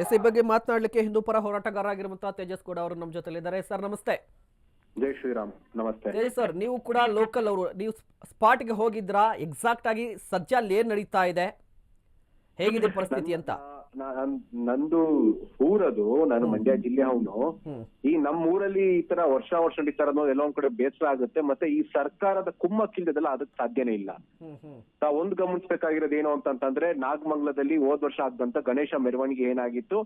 S ಈ ಬಗ್ಗೆ ಮಾತನಾಡಲಿಕ್ಕೆ ಹಿಂದೂ ಪರ ಹೋರಾಟಗಾರ ಆಗಿರುವಂತಹ ತೇಜಸ್ ಕೂಡ ಅವರು ನಮ್ಮ ಜೊತೆಲಿದ್ದಾರೆ. ಸರ್ ನಮಸ್ತೆ. ಜೈ ಶ್ರೀರಾಮ್. ನಮಸ್ತೆ. ತೇಜಸ್ ಸರ್ ನೀವು ಕೂಡ ಲೋಕಲ್ ಅವರು ನೀವು ಸ್ಪಾಟ್ಗೆ ಹೋಗಿದ್ರಾ? ಎಕ್ಸಾಕ್ಟ್ ಆಗಿ ಸಜ್ಜಲ್ಲಿ ಏನ್ ನಡೀತಾ ಇದೆ? ಹೇಗಿದೆ ಪರಿಸ್ಥಿತಿ ಅಂತ? ನಂದು ಊರದು ನಾನು ಮಂಡ್ಯ ಜಿಲ್ಲೆ ಅವನು. ಈ ನಮ್ಮ ಊರಲ್ಲಿ ಈ ತರ ವರ್ಷ ವರ್ಷ ನಡೀತಾ ಇರೋದು ಎಲ್ಲ ಒಂದ್ ಕಡೆ ಬೇಸರ ಆಗುತ್ತೆ. ಮತ್ತೆ ಈ ಸರ್ಕಾರದ ಕುಮ್ಮಕ್ಕಿಲ್ಲದೆಲ್ಲ ಅದಕ್ಕೆ ಸಾಧ್ಯನೇ ಇಲ್ಲ. ನಾವು ಒಂದು ಗಮನಿಸಬೇಕಾಗಿರೋದು ಏನು ಅಂತಂತಂದ್ರೆ ನಾಗಮಂಗಲದಲ್ಲಿ ಹೋದ್ ವರ್ಷ ಆದಂತ ಗಣೇಶ ಮೆರವಣಿಗೆ ಏನಾಗಿತ್ತು?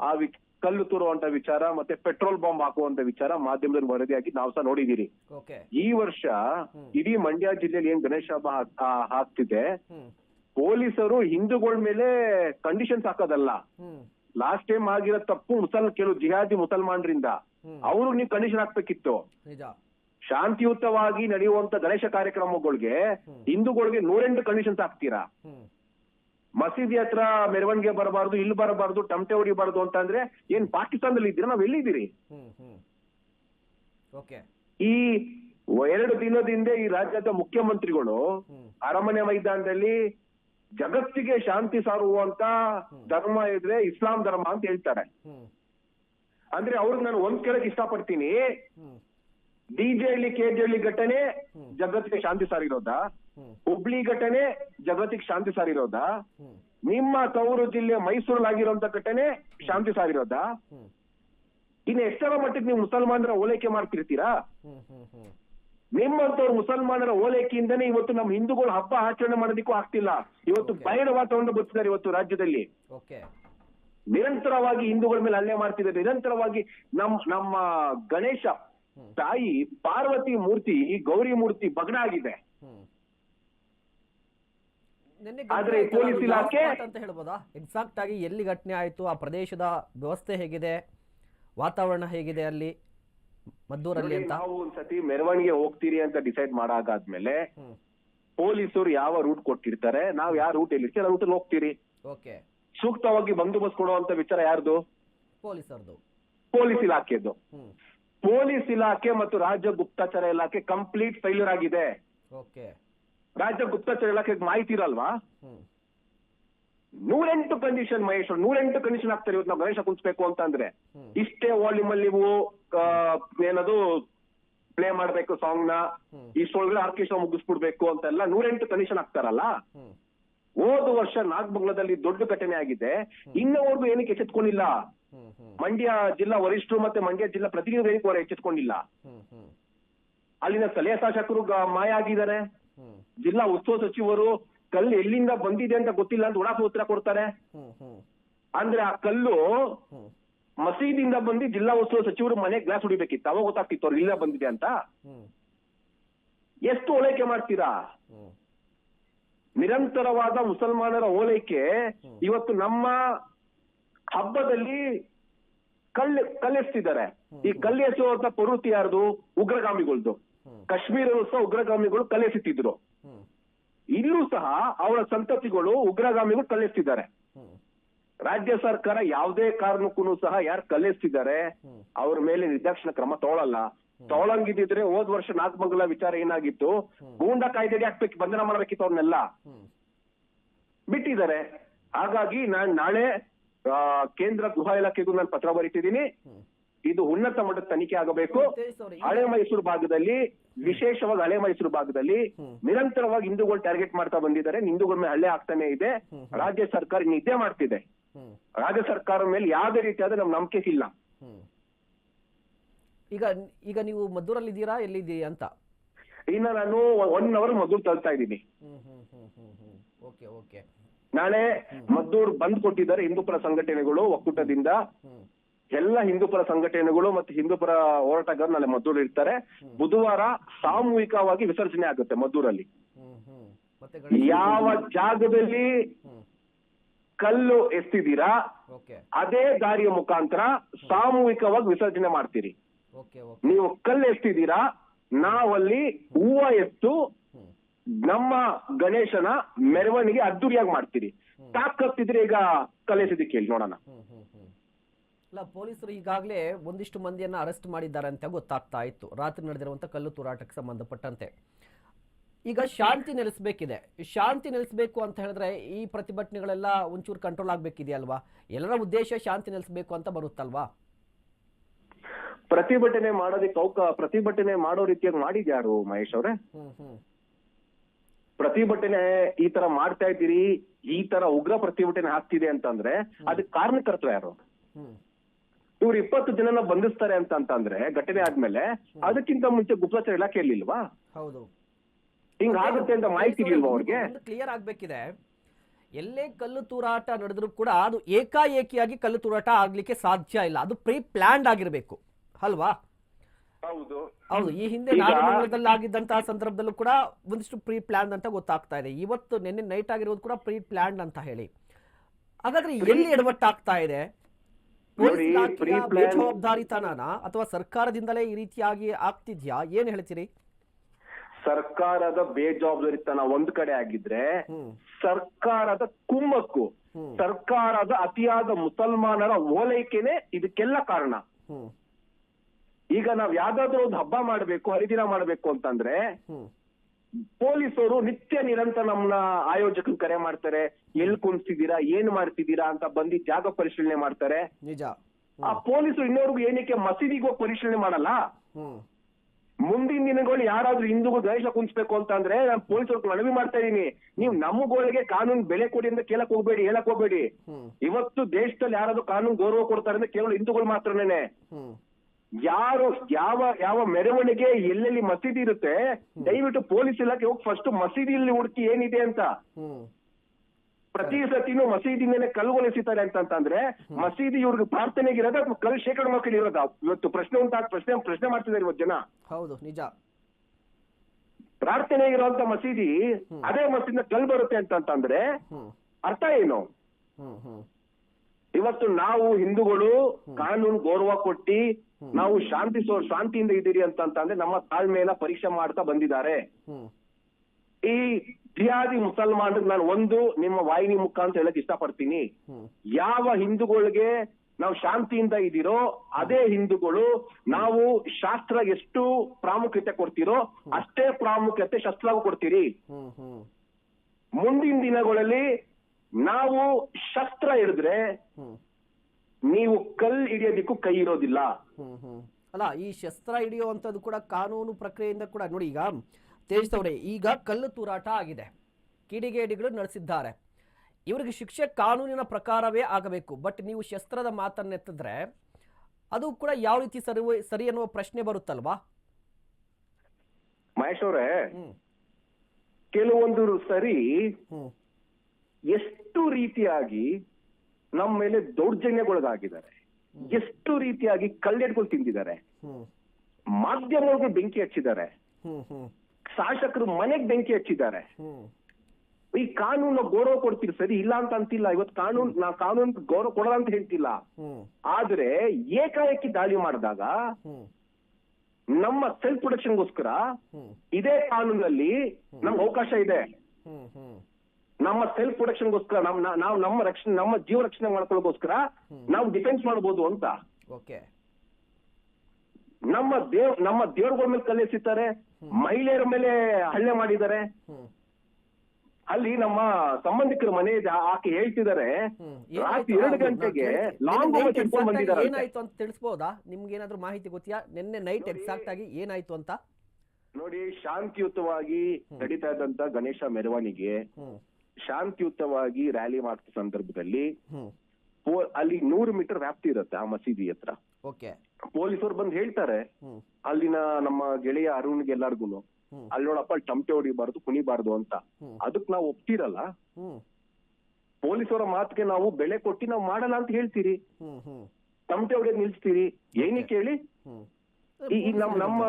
ಆ ವಿ ಕಲ್ಲು ತೂರುವಂತ ವಿಚಾರ ಮತ್ತೆ ಪೆಟ್ರೋಲ್ ಬಾಂಬ್ ಹಾಕುವಂತ ವಿಚಾರ ಮಾಧ್ಯಮದಲ್ಲಿ ವರದಿಯಾಗಿ ನಾವು ಸಹ ನೋಡಿದೀರಿ. ಈ ವರ್ಷ. ಇಡೀ ಮಂಡ್ಯ ಜಿಲ್ಲೆಯಲ್ಲಿ ಏನ್ ಗಣೇಶ ಹಬ್ಬ ಹಾಕ್ತಿದೆ ಪೊಲೀಸರು ಹಿಂದೂಗಳ ಮೇಲೆ ಕಂಡೀಷನ್ಸ್ ಹಾಕೋದಲ್ಲ. ಲಾಸ್ಟ್ ಟೈಮ್ ಆಗಿರೋ ತಪ್ಪು ಮುಸಲ್ ಕೆಲವು ಜಿಹಾದಿ ಮುಸಲ್ಮಾನರಿಂದ. ರಿಂದ ಅವ್ರಿಗೆ ನೀವು ಕಂಡೀಷನ್ ಹಾಕ್ಬೇಕಿತ್ತು. ಶಾಂತಿಯುತವಾಗಿ ನಡೆಯುವಂತ ಗಣೇಶ ಕಾರ್ಯಕ್ರಮಗಳಿಗೆ. ಹಿಂದೂಗಳಿಗೆ ನೂರೆಂಟು ಕಂಡೀಷನ್ಸ್ ಹಾಕ್ತೀರಾ? ಮಸೀದಿ ಹತ್ರ ಮೆರವಣಿಗೆ ಬರಬಾರ್ದು ಇಲ್ಲಿ ಬರಬಾರ್ದು ಟಮಟೆ ಹೊಡಿಬಾರ್ದು ಅಂತ ಅಂದ್ರೆ ಏನ್ ಪಾಕಿಸ್ತಾನದಲ್ಲಿ ಇದ್ದೀರಾ? ನಾವ್ ಎಲ್ಲಿದ್ದೀರಿ? ಈ ಎರಡು ದಿನದಿಂದ ಈ ರಾಜ್ಯದ ಮುಖ್ಯಮಂತ್ರಿಗಳು ಅರಮನೆ ಮೈದಾನದಲ್ಲಿ ಜಗತ್ತಿಗೆ ಶಾಂತಿ ಸಾರುವಂತ ಧರ್ಮ ಇದ್ರೆ ಇಸ್ಲಾಂ ಧರ್ಮ ಅಂತ ಹೇಳ್ತಾರೆ. ಅಂದ್ರೆ ಅವ್ರಿಗೆ ನಾನು ಒಂದ್ ಕೇಳಕ್ ಇಷ್ಟಪಡ್ತೀನಿ. ಡಿ ಡಿಜೆ ಹಳ್ಳಿ ಘಟನೆ ಜಗತ್ತಿಗೆ ಶಾಂತಿ ಸಾರಿರೋದಾ? ಹುಬ್ಳಿ ಘಟನೆ ಜಗತ್ತಿಗೆ ಶಾಂತಿ ಸಾರಿರೋದಾ? ನಿಮ್ಮ ತವರು ಜಿಲ್ಲೆ ಮೈಸೂರಲ್ಲಾಗಿರುವಂತ ಘಟನೆ ಶಾಂತಿ ಸಾರಿರೋದಾ? ಇನ್ನು ಎಷ್ಟರ ಮಟ್ಟಿಗೆ ನೀವು ಮುಸಲ್ಮಾನರ ಓಲೈಕೆ ಮಾಡ್ತಿರ್ತೀರಾ? ನಿಮ್ಮಂತವ್ರು ಮುಸಲ್ಮಾನರ ಓಲೈಕೆಯಿಂದನೇ ಇವತ್ತು ನಮ್ಮ ಹಿಂದೂಗಳು ಹಬ್ಬ ಆಚರಣೆ ಮಾಡೋದಕ್ಕೂ ಆಗ್ತಿಲ್ಲ. ಇವತ್ತು ಬಯಲು ಭಯದ ವಾತಾವರಣ ಬರ್ತಿದ್ದಾರೆ ಇವತ್ತು ರಾಜ್ಯದಲ್ಲಿ. ನಿರಂತರವಾಗಿ ಹಿಂದೂಗಳ ಮೇಲೆ ಹಲ್ಲೆ ಮಾಡ್ತಿದ್ದಾರೆ. ನಿರಂತರವಾಗಿ ನಮ್ ನಮ್ಮ ಗಣೇಶ ತಾಯಿ ಪಾರ್ವತಿ ಮೂರ್ತಿ ಗೌರಿ ಮೂರ್ತಿ ಭಗ್ನ ಆಗಿದೆ ಆದ್ರೆ ಪೊಲೀಸ್ ಇಲಾಖೆ- ಅಂತ ಹೇಳ್ಬೋದಾ? ಎಕ್ಸಾಕ್ಟ್ ಆಗಿ ಎಲ್ಲಿ ಘಟನೆ ಆಯ್ತು? ಆ ಪ್ರದೇಶದ ವ್ಯವಸ್ಥೆ ಹೇಗಿದೆ? ವಾತಾವರಣ ಹೇಗಿದೆ ಅಲ್ಲಿ? ಮದ್ದೂರಲ್ಲಿ ಅಂತ? ನಾವು ಒಂದ್ಸತಿ ಮೆರವಣಿಗೆ ಹೋಗ್ತೀರಿ ಅಂತ ಡಿಸೈಡ್ ಮಾಡಾಗಾದ್ಮೇಲೆ ಪೊಲೀಸರು ಯಾವ ರೂಟ್ ಕೊಟ್ಟಿರ್ತಾರೆ ನಾವ್ ಯಾವ ರೂಟ್ ಎಲ್ಲಿರ್ತೀವಿ ಆ ರೂಟಲ್ಲಿ ಹೋಗ್ತೀರಿ. ಓಕೆ. ಸೂಕ್ತವಾಗಿ ಬಂದೋಬಸ್ತ್ ಕೊಡುವಂತ ವಿಚಾರ ಯಾರ್ದು? ಪೊಲೀಸರದು ಪೊಲೀಸ್ ಇಲಾಖೆದು. ಪೊಲೀಸ್ ಇಲಾಖೆ ಮತ್ತು ರಾಜ್ಯ ಗುಪ್ತಚರ ಇಲಾಖೆ ಕಂಪ್ಲೀಟ್ ಫೈಲ್ಯೂರ್ ಆಗಿದೆ. ಓಕೆ. ರಾಜ್ಯ ಗುಪ್ತಚರ ಇಲಾಖೆಗೆ ಮಾಹಿತಿ ಇರಲ್ವಾ? ನೂರೆಂಟು ಕಂಡೀಷನ್ ಮಹೇಶ್ ನೂರೆಂಟು ಕಂಡೀಷನ್ ಆಗ್ತಾರೆ ಇವತ್ತು ನಾವು ಗಣೇಶ ಕುಂಚ್ಬೇಕು ಅಂತ ಅಂದ್ರೆ ಇಷ್ಟೇ ವಾಲ್ಯೂಮ್ ಅಲ್ಲಿ ನೀವು ಏನದು ಪ್ಲೇ ಮಾಡ್ಬೇಕು ಸಾಂಗ್ನ. ಇಷ್ಟೊಳಗಡೆ ಆರ್ಕೆಸ್ಟ್ರಾ ಮುಗಿಸ್ಬಿಡ್ಬೇಕು ಅಂತೆಲ್ಲ ನೂರೆಂಟು ಕಂಡೀಷನ್ ಆಗ್ತಾರಲ್ಲ? ಹೋದ ವರ್ಷ ನಾಗಮಂಗಲದಲ್ಲಿ ದೊಡ್ಡ ಘಟನೆ ಆಗಿದೆ. ಇನ್ನವರೆಗೂ ಏನಕ್ಕೆ ಎಚ್ಚೆತ್ಕೊಂಡಿಲ್ಲ? ಮಂಡ್ಯ ಜಿಲ್ಲಾ ವರಿಷ್ಠರು ಮತ್ತೆ ಮಂಡ್ಯ ಜಿಲ್ಲಾ ಪ್ರತಿನಿಧಿ ಏನಕ್ಕೆ ಅವರ ಎಚ್ಚೆತ್ಕೊಂಡಿಲ್ಲ. ಅಲ್ಲಿನ ಸ್ಥಳೀಯ ಶಾಸಕರು ಮಾಯ ಆಗಿದ್ದಾರೆ ಜಿಲ್ಲಾ ಉತ್ಸವ ಸಚಿವರು ಕಲ್ಲು ಎಲ್ಲಿಂದ ಬಂದಿದೆ ಅಂತ ಗೊತ್ತಿಲ್ಲ ಅಂತ ಉಡಾಫೆ ಉತ್ತರ ಕೊಡ್ತಾರೆ. ಅಂದ್ರೆ ಆ ಕಲ್ಲು ಮಸೀದಿಯಿಂದ ಬಂದು ಜಿಲ್ಲಾ ಉಸ್ತುವಾರಿ ಸಚಿವರು ಮನೆ ಗ್ಲಾಸ್ ಹೊಡಿಬೇಕಿತ್ತು. ಅವಾಗ ಗೊತ್ತಾಗ್ತಿತ್ತು ಅವ್ರು ಇಲ್ಲ ಬಂದಿದೆ ಅಂತ. ಎಷ್ಟು ಓಲೈಕೆ ಮಾಡ್ತೀರಾ? ನಿರಂತರವಾದ ಮುಸಲ್ಮಾನರ ಓಲೈಕೆ ಇವತ್ತು ನಮ್ಮ ಹಬ್ಬದಲ್ಲಿ ಕಲ್ಲು ಕಲ್ಲೆಸ್ತಿದ್ದಾರೆ. ಈ ಕಲ್ಲೆಸುವಂತ ಪ್ರವೃತ್ತಿ ಯಾರ್ದು? ಉಗ್ರಗಾಮಿಗಳ್ದು. ಕಾಶ್ಮೀರ ಸಹ ಉಗ್ರಗಾಮಿಗಳು ಕಲ್ಲೆಸಿತ್ತಿದ್ರು ಹ್ಮ್. ಇಲ್ಲೂ ಸಹ ಅವರ ಸಂತತಿಗಳು ಉಗ್ರಗಾಮಿಗಳು ಕಲ್ಲೆಸ್ತಿದ್ದಾರೆ ರಾಜ್ಯ ಸರ್ಕಾರ ಯಾವುದೇ ಕಾರಣಕ್ಕೂ ಸಹ ಯಾರು ಕಲ್ಲೆಸ್ತಿದ್ದಾರೆ. ಅವ್ರ ಮೇಲೆ ನಿರ್ದಾಕ್ಷಿಣ ಕ್ರಮ ತಗೊಳಲ್ಲ ತಗೊಳಂಗಿದ್ರೆ ಹೋದ್ ವರ್ಷ ನಾಗಮಂಗಲ ವಿಚಾರ ಏನಾಗಿತ್ತು? ಗೂಂಡ ಕಾಯ್ದೆಗೆ ಹಾಕ್ಬೇಕು, ಬಂಧನ ಮಾಡ್ಬೇಕಿತ್ತು ಅವ್ರನ್ನೆಲ್ಲ. ಬಿಟ್ಟಿದ್ದಾರೆ. ಹಾಗಾಗಿ ನಾನ್ ನಾಳೆ ಕೇಂದ್ರ ಗೃಹ ಇಲಾಖೆಗೂ ನಾನು ಪತ್ರ ಬರೀತಿದ್ದೀನಿ. ಇದು ಉನ್ನತ ಮಟ್ಟದ ತನಿಖೆ ಆಗಬೇಕು. ಹಳೆ ಮೈಸೂರು ಭಾಗದಲ್ಲಿ ವಿಶೇಷವಾಗಿ ಹಳೆ ಮೈಸೂರು ಭಾಗದಲ್ಲಿ ನಿರಂತರವಾಗಿ ಹಿಂದೂಗಳು ಟಾರ್ಗೆಟ್ ಮಾಡ್ತಾ ಬಂದಿದ್ದಾರೆ. ಹಿಂದೂಗಳ ಮೇಲೆ ಹಳ್ಳೆ ಆಗ್ತಾನೆ ಇದೆ. ರಾಜ್ಯ ಸರ್ಕಾರ ನಿದ್ದೆ ಮಾಡ್ತಿದೆ. ರಾಜ್ಯ ಸರ್ಕಾರ ಮೇಲೆ ಯಾವುದೇ ರೀತಿಯಾದ ನಮ್ ನಂಬಿಕೆ ಇಲ್ಲ ಈಗ ಈಗ ನೀವು ಮದ್ದೂರಲ್ಲಿ ಇದ್ದೀರಾ ಎಲ್ಲಿದ್ದೀರಿ ಅಂತ? ಇನ್ನ ನಾನು ಒನ್ ಅವರ್ ಮದ್ದೂರ್ ತಳ್ತಾ ಇದ್ದೀನಿ. ನಾಳೆ ಮದ್ದೂರ್ ಬಂದ್ ಕೊಟ್ಟಿದ್ದಾರೆ ಹಿಂದೂಪರ ಸಂಘಟನೆಗಳು ಒಕ್ಕೂಟದಿಂದ. ಎಲ್ಲ ಹಿಂದೂಪರ ಸಂಘಟನೆಗಳು ಮತ್ತು ಹಿಂದೂಪರ ಹೋರಾಟಗಾರರು ನಾಳೆ ಮದ್ದೂರು ಇರ್ತಾರೆ. ಬುಧವಾರ ಸಾಮೂಹಿಕವಾಗಿ ವಿಸರ್ಜನೆ ಆಗುತ್ತೆ ಮದ್ದೂರಲ್ಲಿ. ಯಾವ ಜಾಗದಲ್ಲಿ ಕಲ್ಲು ಎಸ್ತಿದ್ದೀರಾ ಅದೇ ದಾರಿಯ ಮುಖಾಂತರ ಸಾಮೂಹಿಕವಾಗಿ ವಿಸರ್ಜನೆ ಮಾಡ್ತೀರಿ. ನೀವು ಕಲ್ಲು ಎಸ್ತಿದ್ದೀರಾ ನಾವಲ್ಲಿ ಹೂವ ಎತ್ತು ನಮ್ಮ ಗಣೇಶನ ಮೆರವಣಿಗೆ ಅದ್ದೂರಿಯಾಗಿ ಮಾಡ್ತೀರಿ. ತಾಕತ್ತಿದ್ರೆ ಈಗ ಕಲೆಸಿದ್ದಕ್ಕೆ ಹೇಳಿ ನೋಡೋಣ. ಅಲ್ಲ ಪೊಲೀಸರು ಈಗಾಗಲೇ ಒಂದಿಷ್ಟು ಮಂದಿಯನ್ನ ಅರೆಸ್ಟ್ ಮಾಡಿದ್ದಾರೆ ಅಂತ ಗೊತ್ತಾಗ್ತಾ ಇತ್ತು. ರಾತ್ರಿ ನಡೆದಿರುವಂಥ ಕಲ್ಲು ತೂರಾಟಕ್ಕೆ ಸಂಬಂಧಪಟ್ಟಂತೆ. ಈಗ ಶಾಂತಿ ನೆಲೆಸಬೇಕಿದೆ. ಶಾಂತಿ ನೆಲೆಸಬೇಕು ಅಂತ ಹೇಳಿದ್ರೆ ಈ ಪ್ರತಿಭಟನೆಗಳೆಲ್ಲ ಒಂಚೂರು ಕಂಟ್ರೋಲ್ ಆಗಬೇಕಿದೆಯಲ್ವಾ? ಎಲ್ಲರ ಉದ್ದೇಶ ಶಾಂತಿ ನೆಲೆಸಬೇಕು ಅಂತ ಬರುತ್ತಲ್ವಾ? ಪ್ರತಿಭಟನೆ ಮಾಡೋದಕ್ಕೆ ಅವಕ ಪ್ರತಿಭಟನೆ ಮಾಡೋ ರೀತಿಯಾಗಿ ಮಾಡಿದ್ಯಾರು ಮಹೇಶ್ ಅವ್ರೆ? ಪ್ರತಿಭಟನೆ ಈ ತರ ಮಾಡ್ತಾ ಇದ್ದೀರಿ ಈ ತರ ಉಗ್ರ ಪ್ರತಿಭಟನೆ ಆಗ್ತಿದೆ ಅಂತಂದ್ರೆ ಅದಕ್ಕೆ ಕಾರಣಕರ್ತರು ಯಾರು? ಇವ್ರು ಇಪ್ಪತ್ತು ಜನನ ಬಂಧಿಸ್ತಾರೆ ಅಂತ ಅಂತಂದ್ರೆ ಘಟನೆ ಆದ್ಮೇಲೆ ಅದಕ್ಕಿಂತ ಮುಂಚೆ ಗುಪ್ತಚರ ಇಲಾಖೆ ಇರ್ಲಿಲ್ವಾ ಹೌದು. ಹಿಂಗ್ ಆಗುತ್ತೆ ಅಂತ ಮಾಹಿತಿ ಇಲ್ವಾ ಅವ್ರಿಗೆ? ಕ್ಲಿಯರ್ ಆಗ್ಬೇಕಿದೆ. ಎಲ್ಲೇ ಕಲ್ಲು ತೂರಾಟ ನಡೆದ್ರು ಕೂಡ ಅದು ಏಕಾಏಕಿಯಾಗಿ ಕಲ್ಲು ತೂರಾಟ ಆಗ್ಲಿಕ್ಕೆ ಸಾಧ್ಯ ಇಲ್ಲ. ಅದು ಪ್ರೀ ಪ್ಲಾನ್ಡ್ ಆಗಿರ್ಬೇಕು. ಅಲ್ವಾ? ಹೌದು. ಹೌದು. ಈ ಹಿಂದೆ ನಾಗಮಂಗಲದಲ್ಲಿ ಆಗಿದ್ದಂತಹ ಸಂದರ್ಭದಲ್ಲೂ ಕೂಡ ಒಂದಿಷ್ಟು ಪ್ರೀ ಪ್ಲಾನ್ ಅಂತ ಗೊತ್ತಾಗ್ತಾ ಇದೆ. ಇವತ್ತು ನಿನ್ನೆ ನೈಟ್ ಆಗಿರೋದು ಕೂಡ ಪ್ರೀ ಪ್ಲಾನ್ ಅಂತ ಹೇಳಿ. ಹಾಗಾದ್ರೆ ಎಲ್ಲಿ ಎಡವಟ್ಟಾಗ್ತಾ ಇದೆ? ಅಥವಾ ಸರ್ಕಾರದಿಂದಲೇ ಈ ರೀತಿಯಾಗಿ ಆಗ್ತಿದ್ಯಾ? ಏನ್ ಹೇಳ್ತೀರಿ? ಸರ್ಕಾರದ ಬೇಜವಾಬ್ದಾರಿತನ ಒಂದ್ ಕಡೆ ಆಗಿದ್ರೆ ಸರ್ಕಾರದ ಕುಮ್ಮಕ್ಕು ಸರ್ಕಾರದ ಅತಿಯಾದ ಮುಸಲ್ಮಾನರ ಓಲೈಕೆನೆ ಇದಕ್ಕೆಲ್ಲ ಕಾರಣ. ಈಗ ನಾವ್ ಯಾವ್ದಾದ್ರು ಒಂದು ಹಬ್ಬ ಮಾಡ್ಬೇಕು ಹರಿದಿನ ಮಾಡ್ಬೇಕು ಅಂತಂದ್ರೆ ಪೊಲೀಸರು ನಿತ್ಯ ನಿರಂತರ ನಮ್ಮನ್ನ ಆಯೋಜಕರು ಕರೆ ಮಾಡ್ತಾರೆ ಎಲ್ಲಿ ಕುಣಿಸ್ತಿದ್ದೀರಾ ಏನ್ ಮಾಡ್ತಿದ್ದೀರಾ ಅಂತ ಬಂದು ಜಾಗ ಪರಿಶೀಲನೆ ಮಾಡ್ತಾರೆ. ನಿಜ. ಆ ಪೊಲೀಸರು ಇನ್ನೋರ್ಗು ಏನಕ್ಕೆ ಮಸೀದಿಗೆ ಹೋಗಿ ಪರಿಶೀಲನೆ ಮಾಡಲ್ಲ? ಮುಂದಿನ ದಿನಗಳು ಯಾರಾದ್ರೂ ಹಿಂದೂಗಳು ದ್ವೇಷ ಕುಂಚ್ಬೇಕು ಅಂತ ಅಂದ್ರೆ ನಾನು ಪೊಲೀಸರು ಮನವಿ ಮಾಡ್ತಾ ಇದೀನಿ. ನೀವು ನಮ್ಮಗಳಿಗೆ ಕಾನೂನು ಬೆಲೆ ಕೊಡಿ ಅಂತ ಕೇಳಕ್ ಹೋಗ್ಬೇಡಿ ಹೇಳಕ್ ಹೋಗ್ಬೇಡಿ. ಇವತ್ತು ದೇಶದಲ್ಲಿ ಯಾರಾದ್ರೂ ಕಾನೂನು ಗೌರವ ಕೊಡ್ತಾರೆ ಅಂದ್ರೆ ಕೇವಲ ಹಿಂದೂಗಳು ಮಾತ್ರನೇನೆ. ಹ್ಮ್. ಯಾರು ಯಾವ ಯಾವ ಮೆರವಣಿಗೆ ಎಲ್ಲೆಲ್ಲಿ ಮಸೀದಿ ಇರುತ್ತೆ ದಯವಿಟ್ಟು ಪೊಲೀಸ್ ಇಲಾಖೆ ಹೋಗಿ ಫಸ್ಟ್ ಮಸೀದಿಯಲ್ಲಿ ಹುಡುಕಿ ಏನಿದೆ ಅಂತ. ಪ್ರತಿ ಸತಿನೂ ಮಸೀದಿನೇ ಕಲ್ಗೊಳಿಸಿದ್ದಾರೆ ಅಂತಂದ್ರೆ ಮಸೀದಿ ಇವ್ರಿಗೆ ಪ್ರಾರ್ಥನೆಗೆ ಇರೋದ ಅಥವಾ ಕಲ್ ಶೇಖರಣೆ ಮಕ್ಕಳು ಇರೋದ? ಇವತ್ತು ಪ್ರಶ್ನೆ ಉಂಟಾ ಪ್ರಶ್ನೆ ಪ್ರಶ್ನೆ ಮಾಡ್ತಿದ್ದಾರೆ ಇವತ್ತು ಜನ. ಹೌದು ನಿಜ. ಪ್ರಾರ್ಥನೆ ಇರುವಂತ ಮಸೀದಿ ಅದೇ ಮಸೀದಿನ ಕಲ್ ಬರುತ್ತೆ ಅಂತಂತಂದ್ರೆ ಅರ್ಥ ಏನು? ಇವತ್ತು ನಾವು ಹಿಂದೂಗಳು ಕಾನೂನು ಗೌರವ ಕೊಟ್ಟಿ ನಾವು ಶಾಂತಿ ಸೋ ಶಾಂತಿಯಿಂದ ಇದ್ದೀರಿ ಅಂದ್ರೆ ನಮ್ಮ ತಾಳ್ಮೆಯನ್ನ ಪರೀಕ್ಷೆ ಮಾಡ್ತಾ ಬಂದಿದ್ದಾರೆ. ಈ ಜಿಯಾದಿ ಮುಸಲ್ಮಾನರು ನಾನು ಒಂದು ನಿಮ್ಮ ವಾಹಿನಿ ಅಂತ ಹೇಳಕ್ ಇಷ್ಟಪಡ್ತೀನಿ. ಯಾವ ಹಿಂದೂಗಳಿಗೆ ನಾವು ಶಾಂತಿಯಿಂದ ಇದ್ದೀರೋ ಅದೇ ಹಿಂದೂಗಳು ನಾವು ಶಾಸ್ತ್ರ ಎಷ್ಟು ಪ್ರಾಮುಖ್ಯತೆ ಕೊಡ್ತೀರೋ ಅಷ್ಟೇ ಪ್ರಾಮುಖ್ಯತೆ ಶಸ್ತ್ರಗೂ ಕೊಡ್ತೀರಿ. ಮುಂದಿನ ದಿನಗಳಲ್ಲಿ ನಾವು ಶಸ್ತ್ರ ಹಿಡಿದ್ರೆ ನೀವು ಕಲ್ ಹಿಡಿಯೋದಿಕ್ಕೂ ಕೈ ಇರೋದಿಲ್ಲ. ಹ್ಮ್ ಹ್ಮ್. ಅಲ್ಲ ಈ ಶಸ್ತ್ರ ಹಿಡಿಯುವಂಥದ್ದು ಕೂಡ ಕಾನೂನು ಪ್ರಕ್ರಿಯೆಯಿಂದ ಕೂಡ ನೋಡಿ ಈಗ ತೇಜ್ ಅವರೇ ಈಗ ಕಲ್ಲು ತೂರಾಟ ಆಗಿದೆ. ಕಿಡಿಗೇಡಿಗಳು ನಡೆಸಿದ್ದಾರೆ. ಇವರಿಗೆ ಶಿಕ್ಷೆ ಕಾನೂನಿನ ಪ್ರಕಾರವೇ ಆಗಬೇಕು. ಬಟ್ ನೀವು ಶಸ್ತ್ರದ ಮಾತನ್ನೆತ್ತಿದ್ರೆ ಅದು ಕೂಡ ಯಾವ ರೀತಿ ಸರಿ ಸರಿ ಅನ್ನುವ ಪ್ರಶ್ನೆ ಬರುತ್ತಲ್ವಾ? ಮಹೇಶ್ ಅವರೇ ಹ್ಮ್. ಕೆಲವೊಂದು ಸರಿ ಹ್ಮ್. ಎಷ್ಟು ರೀತಿಯಾಗಿ ನಮ್ಮ ಮೇಲೆ ದೌರ್ಜನ್ಯಗೊಳಗಾಗಿದ್ದಾರೆ. ಎಷ್ಟು ರೀತಿಯಾಗಿ ಕಲ್ಲೆಡ್ಗಳು ತಿಂದಿದ್ದಾರೆ. ಮಾಧ್ಯಮಗಳಿಗೆ ಬೆಂಕಿ ಹಚ್ಚಿದ್ದಾರೆ. ಶಾಸಕರು ಮನೆಗೆ ಬೆಂಕಿ ಹಚ್ಚಿದ್ದಾರೆ. ಈ ಕಾನೂನು ಗೌರವ ಕೊಡ್ತೀರಿ ಸರಿ ಇಲ್ಲ ಅಂತ ಅಂತಿಲ್ಲ. ಇವತ್ತು ಕಾನೂನು ನಾ ಕಾನೂನು ಗೌರವ ಕೊಡಲ್ಲ ಅಂತ ಹೇಳ್ತಿಲ್ಲ. ಆದ್ರೆ ಏಕಾಏಕಿ ದಾಳಿ ಮಾಡಿದಾಗ ನಮ್ಮ ಸೆಲ್ಫ್ ಪ್ರೊಟೆಕ್ಷನ್ಗೋಸ್ಕರ ಇದೇ ಕಾನೂನಲ್ಲಿ ನಮ್ಗೆ ಅವಕಾಶ ಇದೆ. ನಮ್ಮ ಸೆಲ್ಫ್ ಪ್ರೊಟೆಕ್ಷನ್ಗೋಸ್ಕರ ನಮ್ ನಾವು ನಮ್ಮ ರಕ್ಷಣೆ ನಮ್ಮ ಜೀವ ರಕ್ಷಣೆ ಮಾಡ್ಕೊಳ್ಳೋಕೋಸ್ಕರ ನಾವು ಡಿಫೆನ್ಸ್ ಮಾಡಬಹುದು ಅಂತ. ಓಕೆ. ನಮ್ಮ ದೇವ್ ನಮ್ಮ ದೇವ್ರಗಳ ಮೇಲೆ ಕಲ್ಲೆಸಿದ್ದಾರೆ ಮಹಿಳೆಯರ ಮೇಲೆ ಹಲ್ಲೆ ಮಾಡಿದ್ದಾರೆ. ಅಲ್ಲಿ ನಮ್ಮ ಸಂಬಂಧಿಕರ ಮನೆ ಇದೆ ಆಕೆ ಹೇಳ್ತಿದ್ದಾರೆ ರಾತ್ರಿ? ಎರಡು ಗಂಟೆಗೆ. ಲಾಂಗ್ ಬಂದಿದ್ದಾರೆ ಏನಾಯ್ತು ಅಂತ ತಿಳಿಸಬಹುದಾ ನಿಮ್ಗೆ ಏನಾದ್ರೂ ಮಾಹಿತಿ ಗೊತ್ತಿಯಾ? ನಿನ್ನೆ ನೈಟ್ ಎಕ್ಸಾಕ್ಟ್ ಆಗಿ ಏನಾಯ್ತು ಅಂತ? ನೋಡಿ ಶಾಂತಿಯುತವಾಗಿ ನಡೀತಾ ಇದ್ದಂತ ಗಣೇಶ ಮೆರವಣಿಗೆ. ಶಾಂತಿಯುತವಾಗಿ ರ್ಯಾಲಿ ಮಾಡ್ತ ಸಂದರ್ಭದಲ್ಲಿ ಅಲ್ಲಿ ನೂರು ಮೀಟರ್ ವ್ಯಾಪ್ತಿ ಇರುತ್ತೆ ಆ ಮಸೀದಿ ಹತ್ರ. ಪೊಲೀಸರು ಬಂದು ಹೇಳ್ತಾರೆ ಅಲ್ಲಿನ ನಮ್ಮ ಗೆಳೆಯ ಅರುಣ್ಗೆ ಎಲ್ಲಾರ್ಗುನು ಅಲ್ಲಿ ನೋಡಪ್ಪ ಅಲ್ಲಿ ಟಮಟೆ ಹೊಡಿಬಾರ್ದು ಕುಣಿಬಾರ್ದು ಅಂತ. ಅದಕ್ ನಾವು ಒಪ್ತಿರಲ್ಲ. ಪೊಲೀಸರ ಮಾತಿಗೆ ನಾವು ಬೆಳೆ ಕೊಟ್ಟಿ ನಾವು ಮಾಡಲ್ಲ ಅಂತ ಹೇಳ್ತೀರಿ. ತಮಟೆ ಹೊಡೆಯೋದ್ ನಿಲ್ಸ್ತೀರಿ. ಏನಕ್ಕೆ ಹೇಳಿ? ಈ ಈ ನಮ್ ನಮ್ಮ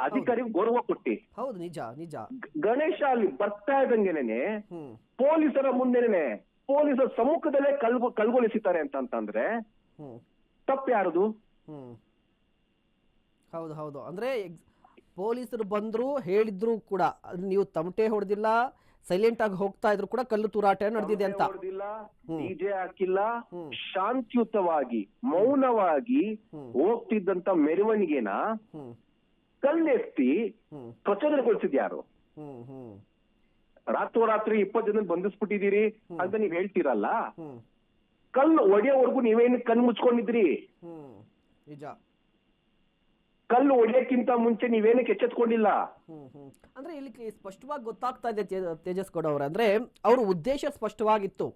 ಅಧಿಕಾರಿಗೆ ಗೌರವ ಕೊಟ್ಟಿ. ಹೌದು ನಿಜ ನಿಜ. ಗಣೇಶ ಅಲ್ಲಿ ಬರ್ತಾ ಇದ್ದಂಗೆನೆ ಪೊಲೀಸರ ಮುಂದೆನೆ ಪೊಲೀಸರ ಸಮ್ಮುಖದಲ್ಲೇ ಕಲ್ಗೊ ಕಲ್ಗೊಳಿಸಿದ್ದಾರೆ ಅಂತ ಅಂತಂದ್ರೆ ತಪ್ಪು ಯಾರದು ಹೌದು ಹೌದು. ಅಂದ್ರೆ ಪೊಲೀಸರು ಬಂದ್ರು ಹೇಳಿದ್ರು ಕೂಡ. ನೀವು ತಮಟೆ ಹೊಡೆದಿಲ್ಲ ಸೈಲೆಂಟ್ ಆಗಿ ಹೋಗ್ತಾ ಇದ್ರು ಕೂಡ ಕಲ್ಲು ತೂರಾಟ ನಡೆದಿದೆ ಅಂತ. ಡಿಜೆ ಹಾಕಿಲ್ಲ ಶಾಂತಿಯುತವಾಗಿ ಮೌನವಾಗಿ ಹೋಗ್ತಿದ್ದಂತ ಮೆರವಣಿಗೆನ ಕಲ್ಲೆತ್ತಿ ಪ್ರಚೋದನೆಗೊಳಿಸಿದ್ ಯಾರು ರಾತ್ರೋರಾತ್ರಿ ಇಪ್ಪತ್ತು ಜನ ಬಂಧಿಸ್ಬಿಟ್ಟಿದ್ದೀರಿ ಅಂತ ನೀವ್ ಹೇಳ್ತೀರಲ್ಲ? ಕಲ್ಲು ಒಡೆಯೋವರೆಗೂ ನೀವೇನು ಕಣ್ ಮುಚ್ಕೊಂಡಿದ್ರಿ? ನಿಜ. ಕಲ್ಲು ಒಡೆಯಕ್ಕಿಂತ ಮುಂಚೆ ನೀವೇನಕ್ಕೆ ಎಚ್ಚೆತ್ಕೊಂಡಿಲ್ಲ ಅಂದ್ರೆ ಇಲ್ಲಿ ಸ್ಪಷ್ಟವಾಗಿ ಗೊತ್ತಾಗ್ತಾ ಇದೆ ತೇಜಸ್ ಗೌಡ ಅವ್ರೆ. ಅಂದ್ರೆ ಅವ್ರ ಉದ್ದೇಶ ಸ್ಪಷ್ಟವಾಗಿತ್ತು.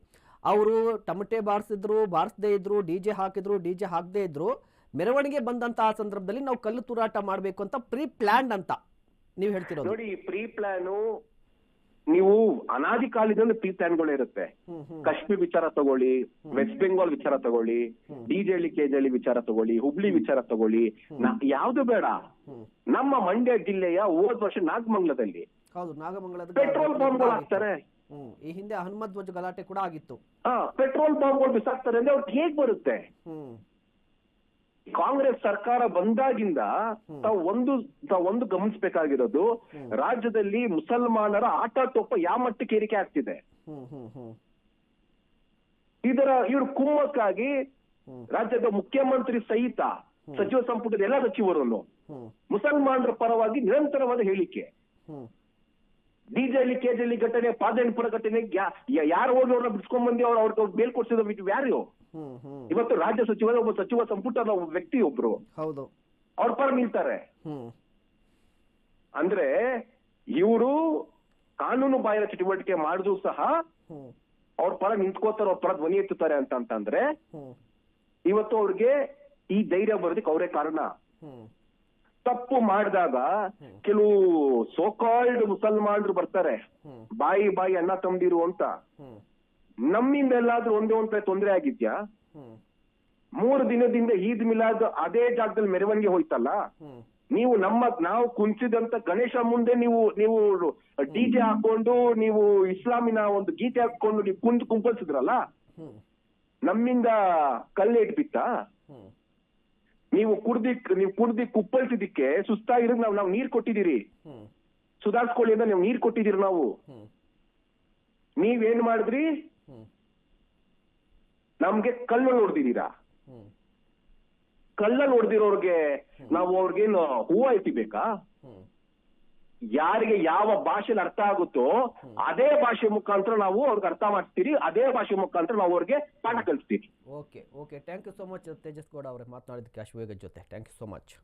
ಅವರು ಟಮಟೆ ಬಾರಿಸಿದ್ರು ಬಾರಿಸದೇ ಇದ್ರು ಡಿ ಜೆ ಹಾಕಿದ್ರು ಡಿ ಜೆ ಹಾಕದೇ ಇದ್ರು. ಮೆರವಣಿಗೆ ಆ ಸಂದರ್ಭದಲ್ಲಿ ನಾವು ಕಲ್ಲು ತೂರಾಟ ಮಾಡಬೇಕು ಅಂತ ಪ್ರೀ ಪ್ಲಾನ್ಡ್ ಅಂತ ನೀವು ಹೇಳ್ತಿರೋದು. ನೋಡಿ ಪ್ರೀ ಪ್ಲಾನು ನೀವು ಅನಾದಿ ಕಾಲದಿಂದ ಟೀ ಪ್ಲಾನ್ಗಳು ಇರುತ್ತೆ. ಕಾಶ್ಮೀರ್ ವಿಚಾರ ತಗೊಳ್ಳಿ ವೆಸ್ಟ್ ಬೆಂಗಾಲ್ ವಿಚಾರ ತಗೊಳ್ಳಿ ಡಿಜೆಳಿ ಕೆಜೆಳಿ ವಿಚಾರ ತಗೊಳ್ಳಿ ಹುಬ್ಳಿ ವಿಚಾರ ತಗೊಳ್ಳಿ. ಯಾವ್ದು ಬೇಡ. ನಮ್ಮ ಮಂಡ್ಯ ಜಿಲ್ಲೆಯ ಹೋದ್ ವರ್ಷ ನಾಗಮಂಗಲದಲ್ಲಿ. ಪೆಟ್ರೋಲ್ ಬಾಂಬ್ಗಳು ಹಾಕ್ತಾರೆ. ಈ ಹಿಂದೆ ಹನುಮತ್ ಗಲಾಟೆ ಕೂಡ ಆಗಿತ್ತು. ಪೆಟ್ರೋಲ್ ಬಾಂಬ್ಗಳು ಬಿಸಾಕ್ತಾರೆ ಅಂದ್ರೆ ಅವ್ರಿಗೆ ಹೇಗ್ ಬರುತ್ತೆ? ಕಾಂಗ್ರೆಸ್ ಸರ್ಕಾರ ಬಂದಾಗಿಂದ ತಾವು ಒಂದು ತಾವು ಒಂದು ಗಮನಿಸಬೇಕಾಗಿರೋದು ರಾಜ್ಯದಲ್ಲಿ ಮುಸಲ್ಮಾನರ ಆಟ ತೊಪ್ಪ ಯಾವ ಮಟ್ಟಕ್ಕೆ ಏರಿಕೆ ಆಗ್ತಿದೆ? ಇದರ ಇವರು ಕುಮ್ಮಕ್ಕಾಗಿ ರಾಜ್ಯದ ಮುಖ್ಯಮಂತ್ರಿ ಸಹಿತ ಸಚಿವ ಸಂಪುಟದ ಎಲ್ಲ ಸಚಿವರನ್ನು ಮುಸಲ್ಮಾನರ ಪರವಾಗಿ ನಿರಂತರವಾದ ಹೇಳಿಕೆ. ಡಿಜೆಲಿ ಕೆಜೆಲಿ ಘಟನೆ ಪಾದೆಂಪುರ ಘಟನೆ ಯಾರು ಹೋಗಿ ಅವ್ರನ್ನ ಬಿಡ್ಸ್ಕೊಂಡ್ ಬಂದಿ ಅವ್ರ ಅವ್ರ ಬೇಲ್ ಕೊಡ್ಸಿದ ಯಾರು? ಹ್ಮ್ ಹ್ಮ್. ಇವತ್ತು ರಾಜ್ಯ ಸಚಿವ ಒಬ್ಬ ಸಚಿವ ಸಂಪುಟದ ಒಬ್ಬ ವ್ಯಕ್ತಿ ಒಬ್ರು. ಹೌದು. ಅವ್ರ ಪರ ನಿಲ್ತಾರೆ. ಅಂದ್ರೆ ಇವರು ಕಾನೂನು ಬಾಹಿರ ಚಟುವಟಿಕೆ ಮಾಡಿದ್ರು ಸಹ ಅವ್ರ ಪರ ನಿಂತ್ಕೋತಾರೆ ಅವ್ರ ಪರ ಧ್ವನಿ ಎತ್ತುತ್ತಾರೆ ಅಂತ ಅಂತಂದ್ರೆ ಇವತ್ತು ಅವ್ರಿಗೆ ಈ ಧೈರ್ಯ ಬರೋದಕ್ಕೆ ಅವರೇ ಕಾರಣ. ತಪ್ಪು ಮಾಡಿದಾಗ ಕೆಲವು ಸೋಕಾಲ್ಡ್ ಮುಸಲ್ಮಾನರು ಬರ್ತಾರೆ. ಬಾಯಿ ಬಾಯಿ ಅಣ್ಣ ತಂಬಿರು ಅಂತ. ನಮ್ಮಿಂದ ಎಲ್ಲಾದ್ರೂ ಒಂದೇ ಒಂದ್ ತೊಂದರೆ ಆಗಿದ್ಯಾ? ಮೂರು ದಿನದಿಂದ ಈದ್ ಮಿಲಾದ್ ಅದೇ ಜಾಗದಲ್ಲಿ ಮೆರವಣಿಗೆ ಹೋಯ್ತಲ್ಲ? ನೀವು ನಮ್ಮ ನಾವು ಕುಂಚಿದಂತ ಗಣೇಶ ಮುಂದೆ ನೀವು ನೀವು ಡಿಜೆ ಹಾಕೊಂಡು ನೀವು ಇಸ್ಲಾಮಿನ ಒಂದು ಗೀತೆ ಹಾಕೊಂಡು ನೀವು ಕುಂತು ಕುಂಪಲ್ಸಿದ್ರಲ್ಲ ನಮ್ಮಿಂದ ಕಲ್ಲೇಟ್ ಬಿತ್ತ ನೀವು ಕುಡ್ದಿ ನೀವು ಕುಡ್ದಿ ಕುಪ್ಪಳಿಸಿದಿಕ್ಕೆ ಸುಸ್ತಾಗಿರೋದು ನಾವು ನಾವು ನೀರ್ ಕೊಟ್ಟಿದ್ದೀರಿ. ಸುಧಾರ್ಸ್ಕೊಳ್ಳಿ ಅಂತ ನೀವು ನೀರ್ ಕೊಟ್ಟಿದ್ದೀರಿ ನಾವು. ನೀವೇನ್ ಮಾಡಿದ್ರಿ? ನಮ್ಗೆ ಕಲ್ಲಲ್ಲಿ ಹೊಡೆದಿದ್ದೀರಾ? ಕಲ್ಲ ನೋಡ್ದಿರೋರ್ಗೆ ಹೊಡೆದಿರೋರ್ಗೆ ನಾವು ಅವ್ರಿಗೇನು ಹೂವ ಎತ್ತಿಬೇಕಾ ಹ್ಮ್. ಯಾರಿಗೆ ಯಾವ ಭಾಷೆಲಿ ಅರ್ಥ ಆಗುತ್ತೋ ಅದೇ ಭಾಷೆ ಮುಖಾಂತರ ನಾವು ಅವ್ರಿಗೆ ಅರ್ಥ ಮಾಡ್ತೀರಿ ಅದೇ ಭಾಷೆ ಮುಖಾಂತರ ನಾವು ಅವ್ರಿಗೆ ಪಾಠ ಕಲಿಸ್ತೀವಿ. Okay okay. Thank you so much Tejas Gowda ಅವರೇ ಮಾತನಾಡಿದ್ದಕ್ಕೆ ಅಶ್ವೇಗ ಜೊತೆ. Thank you so much